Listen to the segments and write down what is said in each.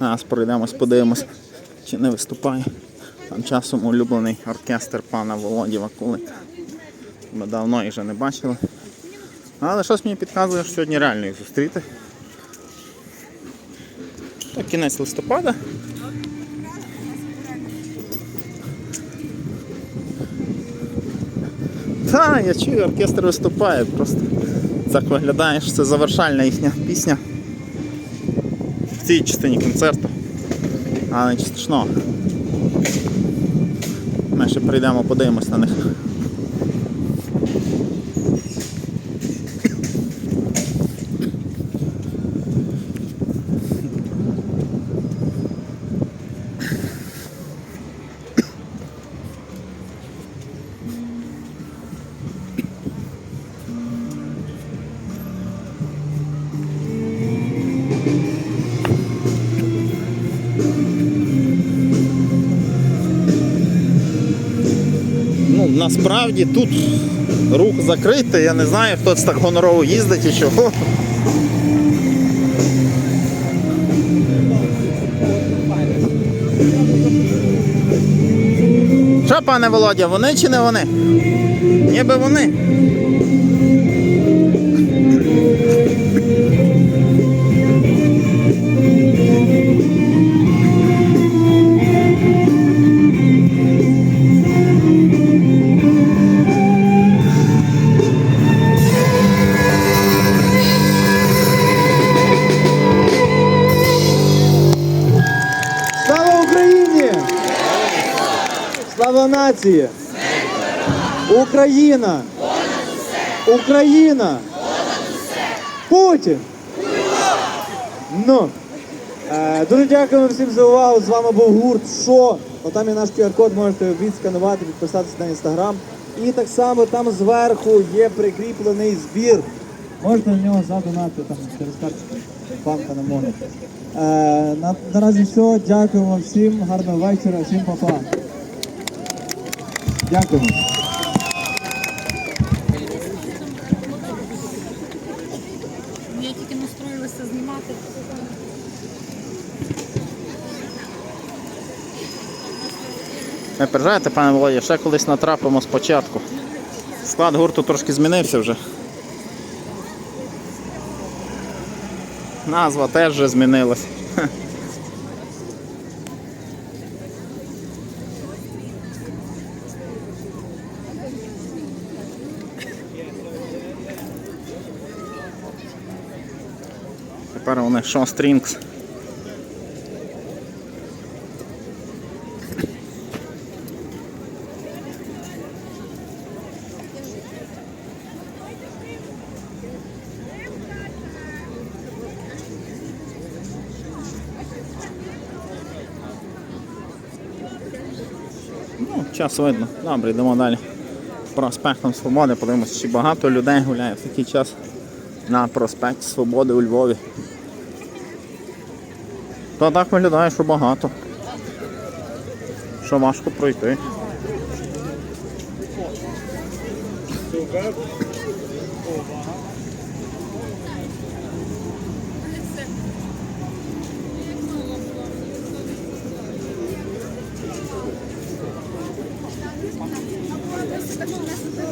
Зараз пройдемось, подивимось, чи не виступає. Там часом улюблений оркестр пана Володі Вакулика. Ми давно їх вже не бачили. Але щось мені підказує, що сьогодні реально їх зустріти. Так, кінець листопада. Так, я чую, оркестр виступає, просто так виглядає, що це завершальна їхня пісня цій частині концерту. Але нічого страшного. Ми ще прийдемо, подивимось на них. Насправді тут рух закритий, я не знаю, хто це так гонорово їздить і чого. Що, пане Володя, вони чи не вони? Ніби вони. Нації! Україна! Україна! Путін! Ну. Е, дуже дякуємо всім за увагу. З вами був гурт Шо. Отам є наш QR-код, можете відсканувати, підписатися на інстаграм. І так само там зверху є прикріплений збір. Можете на нього задонати там через карточку банка на море. Е, на, наразі все. Дякуємо всім. Гарного вечора, всім па-па. Дякуємо. Я тільки настроїлася знімати. Не переживайте, пане Володя, ще колись натрапимо спочатку. Склад гурту трошки змінився вже. Назва теж вже змінилась. Тепер вони Show Strings. Ну, час видно. Добре, йдемо далі. Проспектом Свободи, подивимося, чи багато людей гуляє в такий час на проспект Свободи у Львові. Та так виглядає, що багато. Що важко пройти.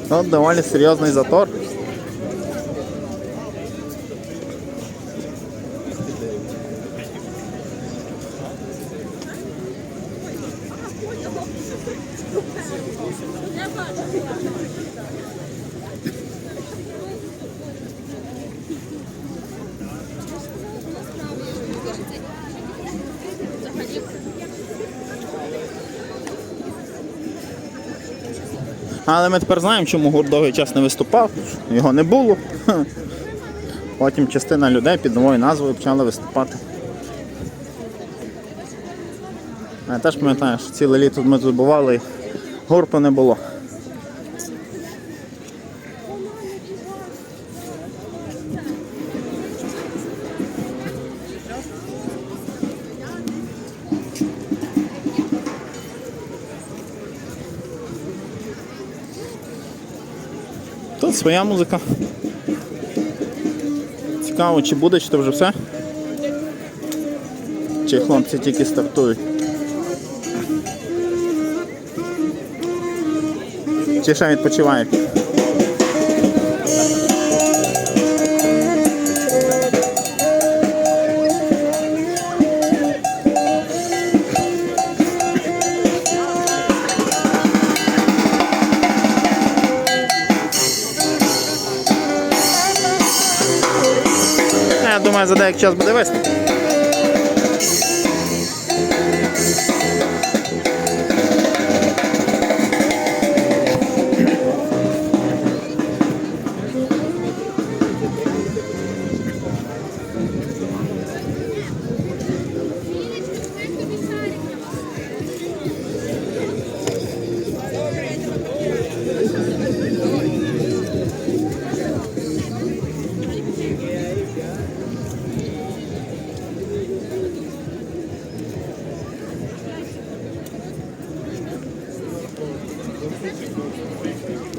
Тут доволі серйозний затор. Але ми тепер знаємо, чому гурт довгий час не виступав, його не було. Потім частина людей під новою назвою почали виступати. Я теж пам'ятаю, що ціле літо ми тут бували, гурту не було. Тут своя музика. Цікаво, чи буде, чи то вже все. Чи хлопці тільки стартують. Чи ще відпочивають? Я думаю, за деякий час буде виступ.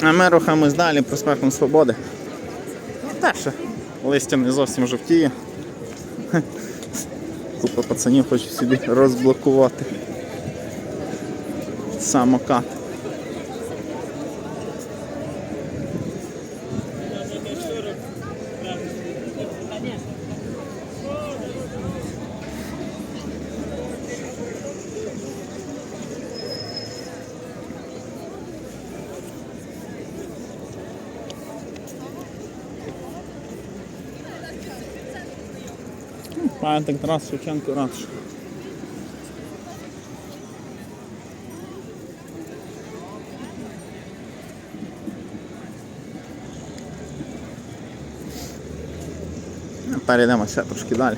А ми рухаємось далі проспектом Свободи. Ще листя не зовсім жовтіє. Купа пацанів хочуть собі розблокувати. Самокат. Пам'ятник Тарас Шевченко радше. Перейдемо ще трошки далі.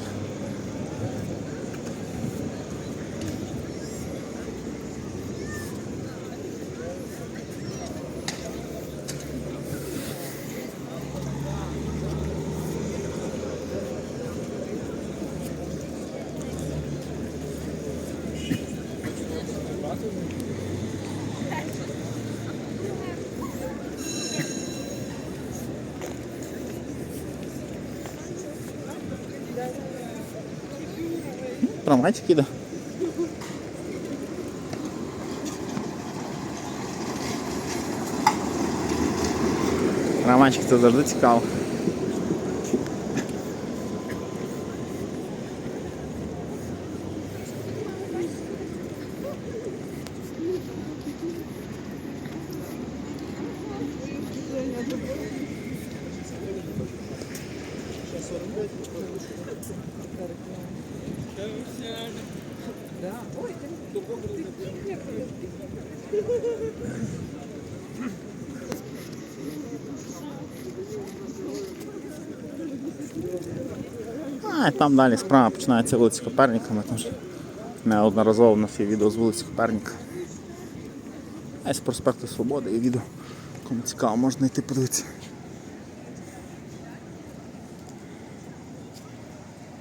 Трамвайчик іде. Трамвайчик це завжди цікаво. А, там далі справа починається вулиця Коперніка. Ми там неодноразово у нас є відео з вулиці Коперніка. А з проспекту Свободи і відео. Кому цікаво, можна йти подивитися.